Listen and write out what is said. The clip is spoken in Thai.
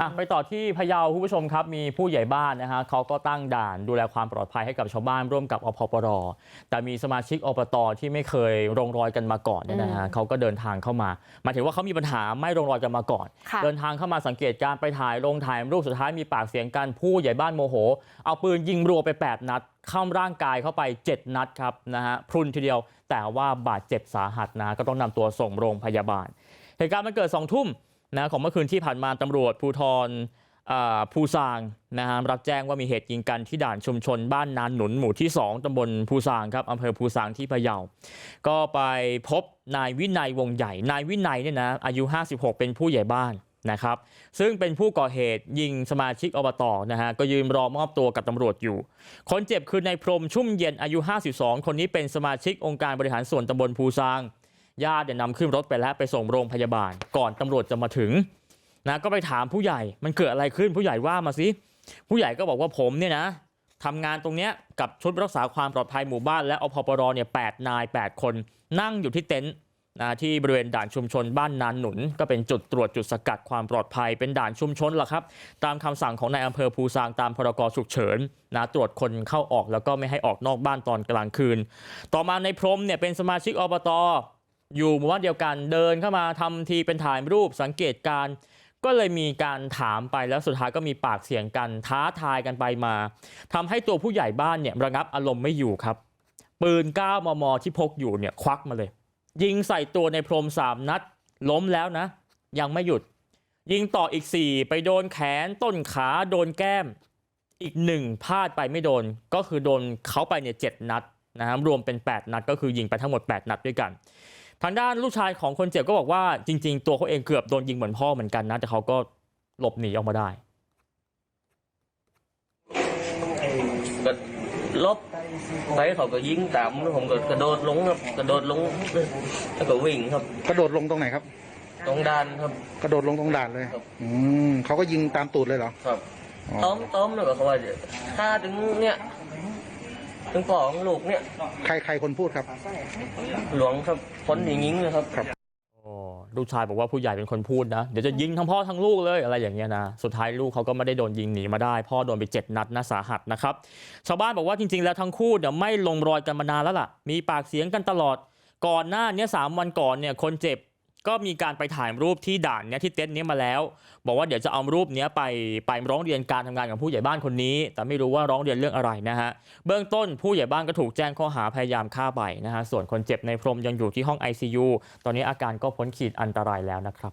อะไปต่อที่พะเยาคุณผู้ชมครับมีผู้ใหญ่บ้านนะฮะเขาก็ตั้งด่านดูแลความปลอดภัยให้กับชาวบ้านร่วมกับอพปรแต่มีสมาชิกอบตที่ไม่เคยลงรอยกันมาก่อนเนี่ยนะฮะเขาก็เดินทางเข้ามาหมายถึงว่าเขามีปัญหาไม่ลงรอยกันมาก่อนค่ะเดินทางเข้ามาสังเกตการณ์ไปถ่ายลงถ่ายรูปสุดท้ายมีปากเสียงกันผู้ใหญ่บ้านโมโห เอาปืนยิงรัวไป 8 นัดเข้าร่างกายเข้าไป 7 นัดครับนะฮะพรุนทีเดียวแต่ว่าบาดเจ็บสาหัสนะก็ต้องนำตัวส่งโรงพยาบาลเหตุการณ์มันเกิดสองทุ่มนะ ของเมื่อคืนที่ผ่านมาตำรวจภูธรอ่าภูซางนะฮะรับแจ้งว่ามีเหตุยิงกันที่ด่านชุมชนบ้านนานหนุนหมู่ที่2ตำบลภูซางครับอำเภอภูซางที่พะเยาก็ไปพบนายวินัยวงใหญ่นายวินัยเนี่ยนะอายุ56เป็นผู้ใหญ่บ้านนะครับซึ่งเป็นผู้ก่อเหตุยิงสมาชิกอบตนะฮะก็ยืนรอมอบตัวกับตำรวจอยู่ คนเจ็บคือนายพรมชุ่มเย็นอายุ 52 คนนี้เป็นสมาชิกองค์การบริหารส่วนตำบลภูซาง ญาติเนี่ยนำขึ้นรถไปแล้วไปส่งโรงพยาบาลก่อนตำรวจจะมาถึงนะก็ไปถามผู้ใหญ่มันเกิดอะไรขึ้นผู้ใหญ่ว่ามาสิผู้ใหญ่ก็บอกว่าผมเนี่ยนะทำงานตรงเนี้ยกับชุดรักษาความปลอดภัยหมู่บ้านและอพปรเนี่ยแปดนายแปดคนนั่งอยู่ที่เต็นท์นะที่บริเวณด่านชุมชนบ้านนานหนุน ก็เป็นจุดตรวจจุดสกัดความปลอดภัยเป็นด่านชุมชนล่ะครับ ตามคำสั่งของนายอำเภอภูซางตามพรกฉุกเฉินนะตรวจคนเข้าออกแล้วก็ไม่ให้ออกนอกบ้านตอนกลางคืน ต่อมาในพรมเนี่ยเป็นสมาชิกอบต อยู่หมู่บ้านเดียวกันเดินเข้ามาทำทีเป็นถ่ายรูปสังเกตการณ์ก็เลยมีการถามไปแล้วสุดท้ายก็มีปากเสียงกันท้าทายกันไปมาทำให้ตัวผู้ใหญ่บ้านเนี่ยระงับอารมณ์ไม่อยู่ครับ ปืน 9 มม ที่พกอยู่เนี่ยควักมาเลย ยิงใส่ตัวในพรมสามนัด ล้มแล้วนะ ยังไม่หยุด ยิงต่ออีก 4 ไปโดนแขนต้นขาโดนแก้ม อีกหนึ่งพลาดไปไม่โดน ก็คือโดนเขาไปเนี่ยเจ็ดนัดนะฮะรวมเป็น 8 นัดก็คือยิงไปทั้งหมด 8 นัดด้วยกัน ทางด้านลูกชายของคนเจ็บก็บอกว่าจริงๆตัวเขาเองเกือบโดนยิงเหมือนพ่อเหมือนกันนะแต่เขาก็หลบหนีออกมาได้ก็ลบไปเขาก็ยิงตามแล้วผมก็กระโดดลงครับกระโดดลงแล้วก็วิ่งครับ กระโดดลงตรงไหนครับ ตรงด้านครับ กระโดดลงตรงด่านเลยครับ อืมเขาก็ยิงตามตูดเลยเหรอครับอ๋อต้อมต้อมแล้วก็เขาว่าจะถ้าถึงเนี่ย ถึงปอของลูกเนี่ย ใครใครคนพูดครับ หลวงครับคนที่ยิงนะครับโอ้ลูกชายบอกว่าผู้ใหญ่เป็นคนพูดนะ เดี๋ยวจะยิงทั้งพ่อทั้งลูกเลยอะไรอย่างเงี้ยนะ สุดท้ายลูกเขาก็ไม่ได้โดนยิงหนีมาได้ พ่อโดนไปเจ็ดนัดนะสาหัสนะครับ ชาวบ้านบอกว่าจริงๆ แล้วทั้งคู่เนี่ยไม่ลงรอยกันมานานแล้วล่ะ มีปากเสียงกันตลอด ก่อนหน้าเนี้ยสามวันก่อนเนี่ยคนเจ็บ ก็มีการไปถ่ายรูปที่ด่านเนี้ยที่เต็นท์นี้มาแล้วบอกว่าเดี๋ยวจะเอารูปเนี้ยไปไปร้องเรียนการทำงานของผู้ใหญ่บ้านคนนี้ แต่ไม่รู้ว่าร้องเรียนเรื่องอะไรนะฮะเบื้องต้นผู้ใหญ่บ้านก็ถูกแจ้งข้อหาพยายามฆ่าไปนะฮะส่วนคนเจ็บในพรมยังอยู่ที่ห้อง ICU ตอนนี้อาการก็พ้นขีดอันตรายแล้วนะครับ